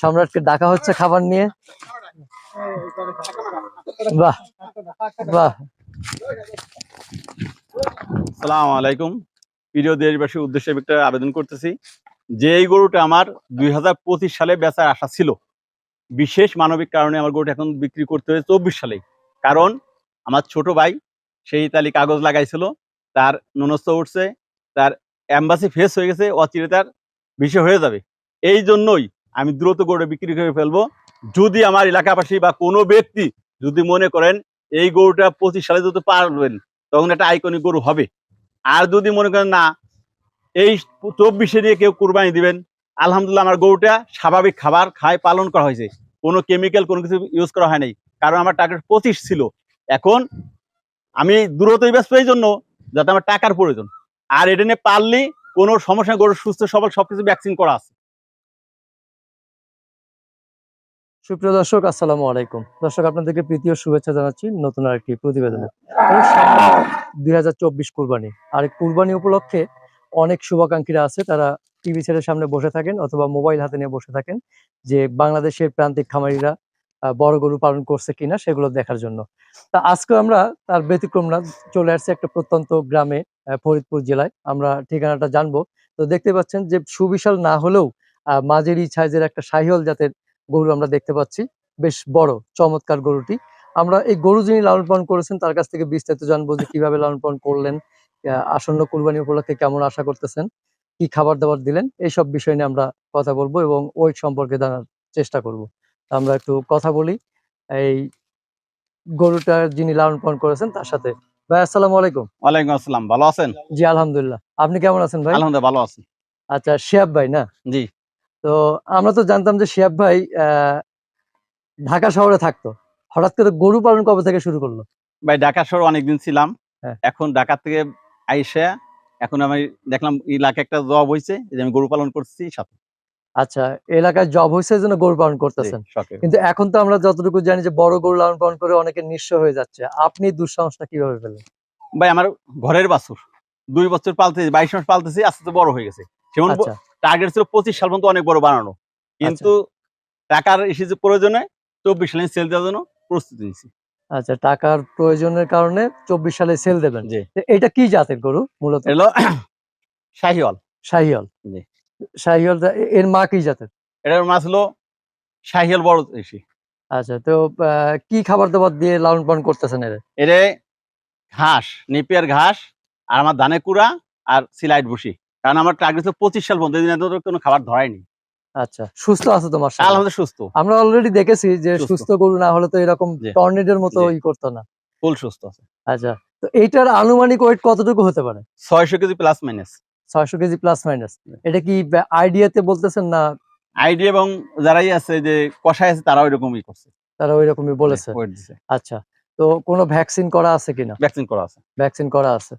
সম্রাটকে ডাকা হচ্ছে খাবার নিয়ে। বাহ বাহ। সালাম আলাইকুম। প্রিয় দেশবাসীর উদ্দেশ্যে একটা আবেদন করতেছি। যে এই গরুটা আমার দুই হাজার পঁচিশ সালে বেচার আশা ছিল, বিশেষ মানবিক কারণে আমার গরুটা এখন বিক্রি করতে হয়েছে চব্বিশ সালে কারণ আমার ছোট ভাই, সেই তালি কাগজ লাগাইছিল, তার নুনস্থ উঠছে, তার অ্যাম্বাসি ফেস হয়ে গেছে অচিরে তার বিষয় হয়ে যাবে। এই জন্যই আমি দ্রুত গরুটা বিক্রি করে ফেলব। যদি আমার এলাকাবাসী বা কোনো ব্যক্তি যদি মনে করেন এই গরুটা পঁচিশ সালে যদি পারবেন তখন একটা আইকনিক গরু হবে। আর যদি মনে করেন না, এই চব্বিশে দিয়ে কেউ কুরবানি দিবেন, আলহামদুলিল্লাহ আমার গরুটা স্বাভাবিক খাবার খায়, পালন করা হয়েছে। কোনো কেমিক্যাল কোনো কিছু ইউজ করা হয় নাই। কারণ আমার টাকার পঁচিশ ছিল। এখন আমি দূরতই ব্যস্ত এই জন্য যাতে আমার টাকার প্রয়োজন। আর এটা নিয়ে পারলে কোনো সমস্যা গরু সুস্থ, সবল, সবকিছু ভ্যাকসিন করা আছে। সুপ্রিয় দর্শক আসসালামু আলাইকুম। দর্শক আপনাদেরকে প্রীতি ও শুভেচ্ছা জানাচ্ছি নতুন আরেকটি প্রতিবেদনে। দুই হাজার চব্বিশ কুরবানি। আর কুরবানি উপলক্ষে অনেক শুভাকাঙ্ক্ষীরা আছে। তারা টিভি সেটের সামনে বসে থাকেন অথবা মোবাইল হাতে নিয়ে বসে থাকেন যে বাংলাদেশের প্রান্তিক খামারিরা বড় গরু পালন করছে কিনা সেগুলো দেখার জন্য। তা আজকে আমরা তার ব্যতিক্রম না চলে আসছে একটা প্রত্যন্ত গ্রামে ফরিদপুর জেলায়। আমরা ঠিকানাটা জানব। তো দেখতে পাচ্ছেন যে সুবিশাল না হলেও আহ, মাঝারি সাইজের একটা সাহিওয়াল জাতের গরু আমরা দেখতে পাচ্ছি। বেশ বড় চমৎকার গরুটি। আমরা এই গরু যিনি লালন পালন করেছেন তার কাছ থেকে বিস্তারিত জানব যে কীভাবে লালন পালন করলেন আসন্ন কুরবানি উপলক্ষে কেমন আশা করতেছেন কি খাবার দাবার দিলেন এইসব বিষয় নিয়ে আমরা কথা বলব এবং ওই সম্পর্কে জানার চেষ্টা করব। আমরা একটু কথা বলি এই গরুটার যিনি লালন পালন করেছেন তার সাথে। ভাই আসসালামু আলাইকুম। ওয়ালাইকুম আসসালাম ভালো আছেন? জি আলহামদুলিল্লাহ। আপনি কেমন আছেন ভাই? আলহামদুলিল্লাহ ভালো আছি। আচ্ছা শিয়াব ভাই না? জি। তো আমরা তো জানতাম যে শিয়াব ভাই ঢাকা শহরে থাকতো। হঠাৎ করে গরু পালন কবে থেকে শুরু করল? ভাই ঢাকা শহর অনেকদিন ছিলাম। হ্যাঁ। এখন ঢাকা থেকে আইসা এখন আমি দেখলাম এলাকায় একটা জব হয়েছে যে আমি গরু পালন করছি সাথে। আচ্ছা এলাকায় জব হয়েছে জন্য গরু পালন করতেছেন। কিন্তু এখন তো আমরা যতটুকু জানি যে বড় গরু লালন পালন করে অনেকে নিঃস্ব হয়ে যাচ্ছে। আপনি দুঃসাহসটা কীভাবে পেলেন? ভাই আমার ঘরের বাছুর। দুই বছর পালতেছি বাইশ মাস পালতেছি আস্তে আস্তে বড় হয়ে গেছে। টার্গেট ছিল পঁচিশ সাল পর্যন্ত অনেক বড় বানানো। কিন্তু টাকার এসেছে প্রয়োজনে চব্বিশ সালে সেল দেওয়ার জন্য প্রস্তুতি নিয়েছি। আচ্ছা টাকার প্রয়োজনের কারণে চব্বিশ সালে সেল দেবেন। তো এটা কি জাতের গরু মূলত? এলো শাহিওয়াল। শাহিয়াল জি। শাহিয়াল এর মা কি জাতের? এটার মাছ হলো শাহিয়াল বড় বেশি আচ্ছা তো কি খাবার দাবার দিয়ে লালন পালন করতেছেন এর? এর ঘাস নেপিয়ার ঘাস আর আমার ধানে কুড়া আর সিলাইট বসি কারণ আমার টার্গেট ছিল পঁচিশ সাল পর্যন্ত এদিন এত কোনো খাবার ধরায়নি। আচ্ছা সুস্থ আছে তোমার আলহামদুলিল্লাহ সুস্থ। আমরা অলরেডি দেখেছি যে সুস্থ। গরু না হলে তো এরকম জি। মতো ই করতো না। ফুল সুস্থ আছে। আচ্ছা তো এইটার আনুমানিক ওয়েট কতটুকু হতে পারে? ছয়শো কেজি প্লাস মাইনাস ছয়শো কেজি প্লাস মাইনাস এটা কি আইডিয়াতে বলতেছেন না? আইডি এবং যারাই আছে যে কষাই আছে তারাও এরকমই করছে। তারা ওই রকমই বলেছে। আচ্ছা তো কোনো ভ্যাকসিন করা আছে কিনা? ভ্যাকসিন করা আছে। ভ্যাকসিন করা আছে।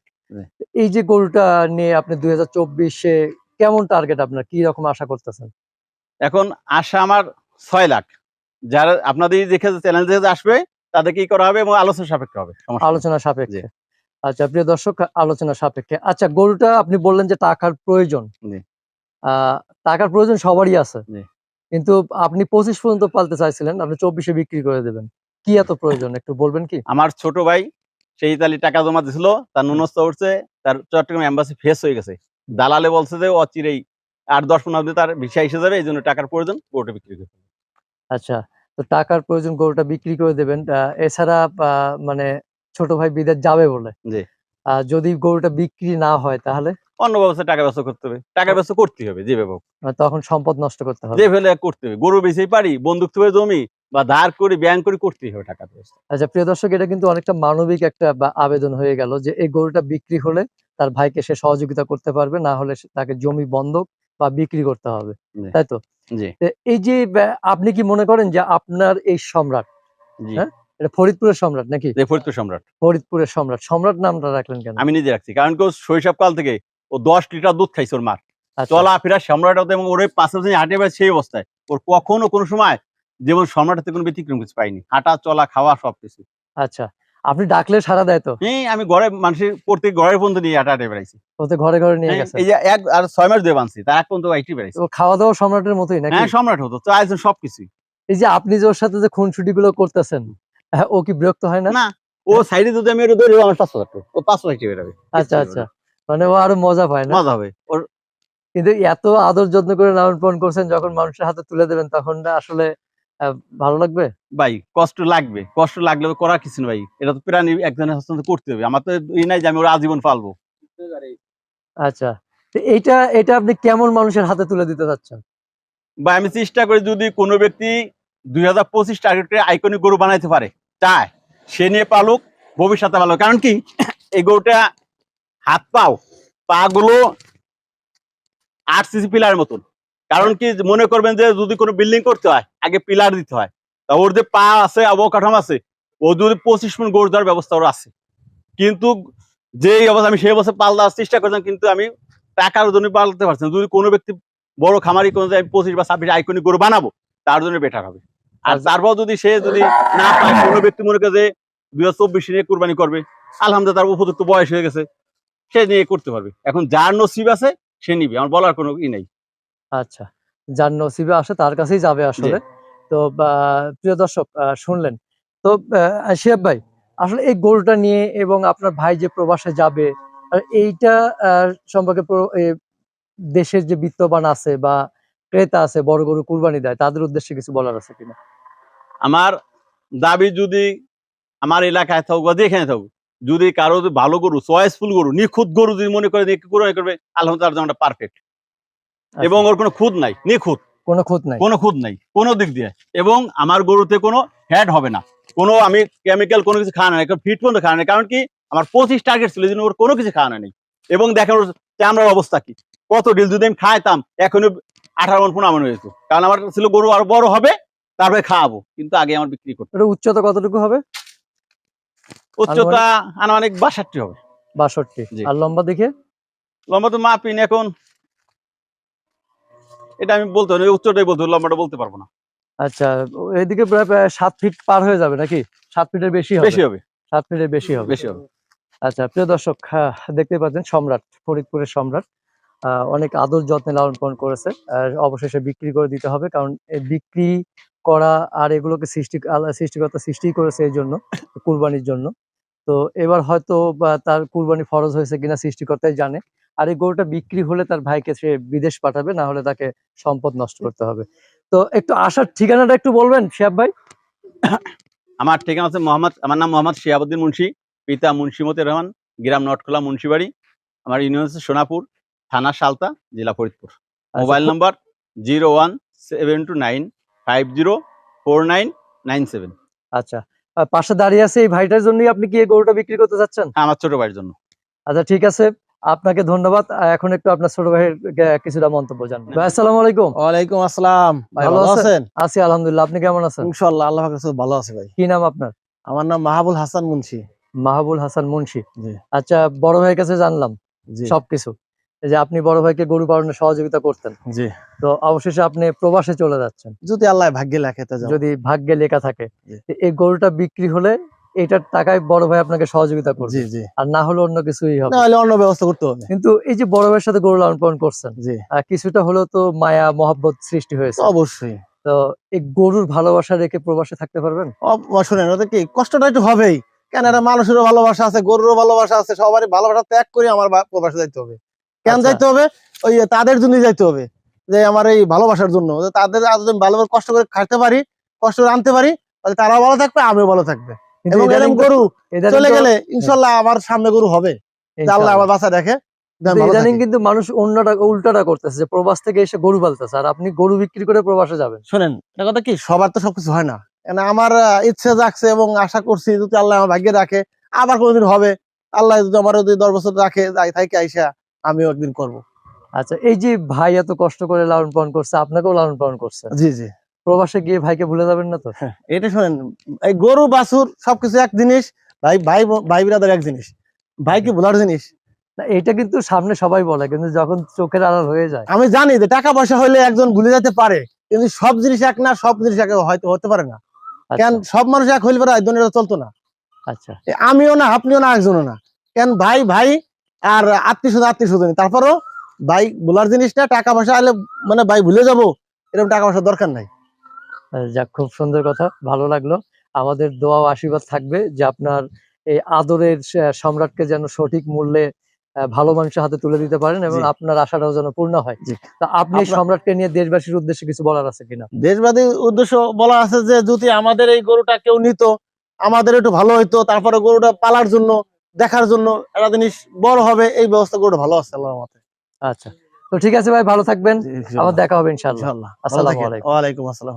এই যে গরুটা নিয়ে আপনি দুই হাজার চব্বিশে কেমন টার্গেট আপনার? কি রকম আশা করতেছেন? এখন আশা আমার ছয় লাখ। যারা আপনাদের দেখে চ্যালেঞ্জ দেখে আসবে তাদের কি করা হবে এবং আলোচনা সাপেক্ষে হবে? আলোচনা সাপেক্ষে। আচ্ছা প্রিয় দর্শক আলোচনা সাপেক্ষে। আচ্ছা গরুটা আপনি বললেন যে টাকার প্রয়োজন। টাকার প্রয়োজন সবারই আছে। কিন্তু আপনি পঁচিশ পর্যন্ত পালতে চাইছিলেন আপনি চব্বিশে বিক্রি করে দেবেন কি এত প্রয়োজন? একটু বলবেন কি? আমার ছোট ভাই সেই ইতালি টাকা জমা দিছিল তার নুনস্থ উঠছে তার চট্টগ্রাম এম্বাসি ফেস হয়ে গেছে। দালালে বলছে যে অচিরেই আট দশ পনেরো দিন তার ভিসা এসে যাবে এই জন্য টাকার প্রয়োজন গরুটা বিক্রি করতে আচ্ছা তো টাকার প্রয়োজন গরুটা বিক্রি করে দেবেন। এছাড়া মানে ছোট ভাই বিদেশ যাবে বলে। জি। যদি গরুটা বিক্রি না হয় তাহলে? অন্য ব্যবস্থা টাকা ব্যবস্থা করতে হবে। টাকা ব্যবস্থা করতে হবে যে ব্যাপক তখন সম্পদ নষ্ট করতে হবে। যে ফেলে করতে হবে। গরু বেচেই পারি বন্দুক থেকে জমি বা ধার করে ব্যাংক করে করতেই হবে টাকা ব্যবস্থা আচ্ছা প্রিয় দর্শক এটা কিন্তু অনেকটা মানবিক একটা আবেদন হয়ে গেল যে এই গরুটা বিক্রি হলে তার ভাইকে সে সহযোগিতা করতে পারবে না হলে তাকে জমি বন্ধক বা বিক্রি করতে হবে। তাই তো? এই যে আপনি কি মনে করেন যে আপনার এই সম্রাট হ্যাঁ? এটা ফরিদপুরের সম্রাট নাকি? ফরিদপুর সম্রাট। ফরিদপুরের সম্রাট। সম্রাট নামটা রাখলেন কেন? আমি নিজে রাখছি কারণ কেউ শৈশব কাল থেকে ও দশ লিটার দুধ খাইছে ওর মার। আচ্ছা, সম্রাট এবং ওর হাঁটে সেই অবস্থায়। ওর কখনো কোনো সময় যেমন সম্রাট হাতে কোনো ব্যতিক্রম কিছু পাইনি। হাঁটা চলা খাওয়া সবকিছু আচ্ছা আপনি ডাকলে সারা দেয় তো? হ্যাঁ আমি ঘরে মানুষের প্রত্যেক ঘরের পর্যন্ত নিয়ে আটা আটে বেড়াইছি। ওতে ঘরে ঘরে নিয়ে গেছে? এই যে এক আর ছয় মাস দিয়ে বানছি তার এক পর্যন্ত আইটি বেড়াইছি। তো খাওয়া দাওয়া সম্রাটের মতোই নাকি? হ্যাঁ সম্রাট হতো তো আয়োজন সবকিছু এই যে আপনি যে ওর সাথে যে খুনসুটি গুলো করতেছেন হ্যাঁ, ও কি বিরক্ত হয় না? না ও সাইডে যদি আমি এটা ধরি ও আমার পাঁচশো টাকা। ও পাঁচশো আইটি বেড়াবে আচ্ছা আচ্ছা। মানে ও আরও মজা পায় না? মজা হবে। ওর কিন্তু এত আদর যত্ন করে লালন পালন করছেন যখন মানুষের হাতে তুলে দেবেন তখন না আসলে ভালো লাগবে? ভাই কষ্ট লাগবে। কষ্ট লাগলে করার কিছু না ভাই। এটা তো প্রাণী একজনের হস্তান্তর করতে হবে। আমার তো এই নাই যে আমি ওরা আজীবন পালবো। আচ্ছা। তো এইটা এটা আপনি কেমন মানুষের হাতে তুলে দিতে চাচ্ছেন? ভাই আমি চেষ্টা করি যদি কোনো ব্যক্তি দুই হাজার পঁচিশ টার্গেটে আইকনিক গরু বানাইতে পারে চায় সে নিয়ে পালুক ভবিষ্যতে ভালো। কারণ কি এই গরুটা হাত পাও পা গুলো আট সিসি পিলার মতন। কারণ কি মনে করবেন যে যদি কোনো বিল্ডিং করতে হয় আগে পিলার দিতে হয় তা ওর যে পা আছে অবকাঠামো আছে ও যদি পঁচিশ মিনিট গরু দেওয়ার ব্যবস্থা ওর আছে। কিন্তু যেই অবস্থা আমি সেই অবস্থা পাল দেওয়ার চেষ্টা করছিলাম কিন্তু আমি টাকার জন্য পালতে পারছি না। যদি কোনো ব্যক্তি বড় খামারি কোনো যায় পঁচিশ বা ছাব্বিশ আইকনিক গরু বানাবো তার জন্য বেটার হবে। আর আচ্ছা। তারপর যদি সে যদি না পায় কোনো ব্যক্তি মনে করে যে দুই হাজার চব্বিশ নিয়ে কোরবানি করবে আলহামদুলিল্লাহ তার উপযুক্ত বয়স হয়ে গেছে সে নিয়ে করতে পারবে। এখন যার নসিব আছে সে নিবে আমার বলার কোনো ই নেই। আচ্ছা যার নসিবে আসে তার কাছেই যাবে আসলে। তো প্রিয় দর্শক শুনলেন। তো শিহাব ভাই আসলে এই গরুটা নিয়ে এবং আপনার ভাই যে প্রবাসে যাবে এইটা সম্পর্কে দেশের যে বিত্তবান আছে বা ক্রেতা আছে বড় গরু কুরবানি দেয় তাদের উদ্দেশ্যে কিছু বলার আছে কিনা? আমার দাবি যদি আমার এলাকায় থাকুক বা যেখানে থাকুক যদি কারও যদি ভালো গরু চয়েসফুল গরু নিখুঁত গরু যদি মনে করে করবে আলহামদুলিল্লাহ পারফেক্ট এবং ওর কোনো খুদ নাই নিখুঁত। আচ্ছা, কোনো খুঁত নাই? কোনো খুদ নাই কোনো দিক দিয়ে। এবং আমার গরুতে কোনো হ্যাড হবে না। কোনো আমি কেমিক্যাল কোনো কিছু খাওয়ানো নাই ফিট পর্যন্ত খাওয়ানো নাই। কারণ কি? আমার পঁচিশ টার্গেট ছিল জন্য ওর কোনো কিছু খাওয়ানো নেই। এবং দেখেন ওর চামড়ার অবস্থা কি? কত ডিল যদি আমি খাইতাম এখনও আঠারো মন পনেরো মন হয়েছে কারণ আমার ছিল গরু আরও বড় হবে তারপরে খাওয়াবো। কিন্তু আগে আমার বিক্রি করতে উচ্চতা কতটুকু হবে? উচ্চতা আনুমানিক বাষট্টি হবে। বাষট্টি। আর লম্বা দেখে? লম্বা তো মাপিন এখন। এটা আমি বলতে পারি উচ্চটাই বলতে লম্বাটা বলতে পারব না। আচ্ছা এদিকে প্রায় সাত ফিট পার হয়ে যাবে নাকি? সাত ফিটের বেশি হবে। বেশি হবে। সাত ফিটের বেশি হবে। বেশি হবে। আচ্ছা প্রিয় দর্শক হ্যাঁ, দেখতে পাচ্ছেন সম্রাট ফরিদপুরের সম্রাট। অনেক আদর যত্নে লালন পালন করেছে। আর অবশেষে বিক্রি করে দিতে হবে কারণ বিক্রি করা আর এগুলোকে সৃষ্টি আল্লাহ সৃষ্টিকর্তা সৃষ্টি করেছে এই জন্য কুরবানির জন্য। তো এবার হয়তো তার কুরবানি ফরজ হয়েছে কিনা সৃষ্টিকর্তাই জানে। আর এই গরুটা বিক্রি হলে তার ভাইকে সে বিদেশ পাঠাবে না হলে তাকে সম্পদ নষ্ট করতে হবে। তো একটু আসার ঠিকানাটা একটু বলবেন শিয়াব ভাই? আমার ঠিকানা আছে মোহাম্মদ আমার নাম মোহাম্মদ শিয়াবুদ্দিন মুন্সি পিতা মুন্সিমতি রহমান গ্রাম নটখোলা মুন্সিবাড়ি। আমার ইউনিয়ন হচ্ছে সোনাপুর থানা সালতা জেলা ফরিদপুর। মোবাইল আচ্ছা, number zero one seven two nine five zero four nine nine seven. আচ্ছা পাশে দাঁড়িয়ে আছে এই ভাইটার জন্যই আপনি কি এই গরুটা বিক্রি করতে চাচ্ছেন আমার ছোট ভাইয়ের জন্য। আচ্ছা ঠিক আছে। আপনাকে ধন্যবাদ। এখন একটু আপনার ছোট ভাইয়ের কিছুটা মন্তব্য জানব। ভাই আসসালামু আলাইকুম। ওয়ালাইকুম আসসালাম। ভালো আছেন? আছি আলহামদুলিল্লাহ। আপনি কেমন আছেন? ইনশাআল্লাহ আল্লাহ কাছে ভালো আছে ভাই। কি নাম আপনার? আমার নাম মাহাবুল হাসান মুন্সি। মাহবুল হাসান মুন্সি। জি। আচ্ছা বড় ভাইয়ের কাছে জানলাম জি। সবকিছু। এই যে আপনি বড় ভাইকে গরু পালনে সহযোগিতা করতেন। জি। তো অবশেষে আপনি প্রবাসে চলে যাচ্ছেন। যদি আল্লাহ ভাগ্যে লেখে যদি ভাগ্যে লেখা থাকে। এই গরুটা বিক্রি হলে এটার টাকায় বড় ভাই আপনাকে সহযোগিতা করবে। জি জি। আর না হলে অন্য কিছুই হবে। না হলে অন্য ব্যবস্থা করতে হবে। কিন্তু এই যে বড় ভাইয়ের সাথে গরু লালন পালন করছেন জি। কিছুটা হলেও তো মায়া মহব্বত সৃষ্টি হয়েছে। অবশ্যই। তো এই গরুর ভালোবাসা রেখে প্রবাসে থাকতে পারবেন? শোনেন ওদের কি? কষ্টটা একটু হবেই। কেন এরা মানুষেরও ভালোবাসা আছে গরুরও ভালোবাসা আছে সবারই ভালোবাসা ত্যাগ করে আমার প্রবাসে যাইতে হবে। কেন আচ্ছা। যাইতে হবে? ওই তাদের জন্যই যাইতে হবে। যে আমার এই ভালোবাসার জন্য। তাদের আজ ভালোভাবে কষ্ট করে খাইতে পারি কষ্ট করে আনতে পারি তাহলে তারাও ভালো থাকবে আমিও ভালো থাকবে। এবং এরকম গরু চলে গেলে ইনশাল্লাহ আমার সামনে গরু হবে। আল্লাহ আমার বাসা দেখে যে আমি কিন্তু ভালো ইদানিং কিন্তু মানুষ অন্যটা উল্টাটা করতেছে যে প্রবাস থেকে এসে গরু পালতেছে আর আপনি গরু বিক্রি করে প্রবাসে যাবেন। শোনেন কথা কি সবার তো সবকিছু হয় না। আমার ইচ্ছে জাগছে এবং আশা করছি যদি আল্লাহ আমার ভাগ্যে রাখে আবার কোনোদিন হবে। আল্লাহ যদি আমার যদি দশ বছর রাখে থাকি আইসা আমিও একদিন করব। আচ্ছা এই যে ভাই এত কষ্ট করে লালন পালন করছে আপনাকেও লালন পালন করছে। জি জি। প্রবাসে গিয়ে ভাইকে ভুলে যাবেন না তো? এটা শোনেন এই গরু বাছুর সবকিছু এক জিনিস ভাই ভাই ভাই বিরাদার এক জিনিস। ভাই কি ভোলার জিনিস। না, এটা কিন্তু সামনে সবাই বলে কিন্তু যখন চোখের আড়াল হয়ে যায়। আমি জানি যে টাকা পয়সা হলে একজন ভুলে যেতে পারে কিন্তু সব জিনিস এক না সব জিনিস এক হয়তো হতে পারে না। আচ্ছা, কেন সব মানুষ এক হইলে পারে দুনিয়াটা চলতো না। আচ্ছা। আমিও না আপনিও না একজনও না। কেন ভাই ভাই আর আত্মীয় স্বজন আত্মীয় স্বজন। তারপরও ভাই বলার জিনিসটা টাকা পয়সা আলে মানে ভাই ভুলে যাব এরকম টাকা পয়সা দরকার নাই। যাক খুব সুন্দর কথা ভালো লাগল। আমাদের দোয়া ও আশীর্বাদ থাকবে যে আপনার এই আদরের সম্রাটকে যেন সঠিক মূল্যে ভালো মানুষের হাতে তুলে দিতে পারেন এবং আপনার আশাটাও যেন পূর্ণ হয়। তা আপনি সম্রাটকে নিয়ে দেশবাসীর উদ্দেশ্যে কিছু বলার আছে কিনা? দেশবাদী উদ্দেশ্য বলা আছে যে যদি আমাদের এই গরুটা কেউ নিত আমাদের একটু ভালো হইতো তারপরে গরুটা পালার জন্য দেখার জন্য একটা জিনিস বড় হবে এই ব্যবস্থা গরুটা ভালো আছে আল্লাহর মতে আচ্ছা। তো ঠিক আছে ভাই ভালো থাকবেন। আবার দেখা হবে ইনশাআল্লাহ আসসালামু আলাইকুম। ওয়ালাইকুম আসসালাম।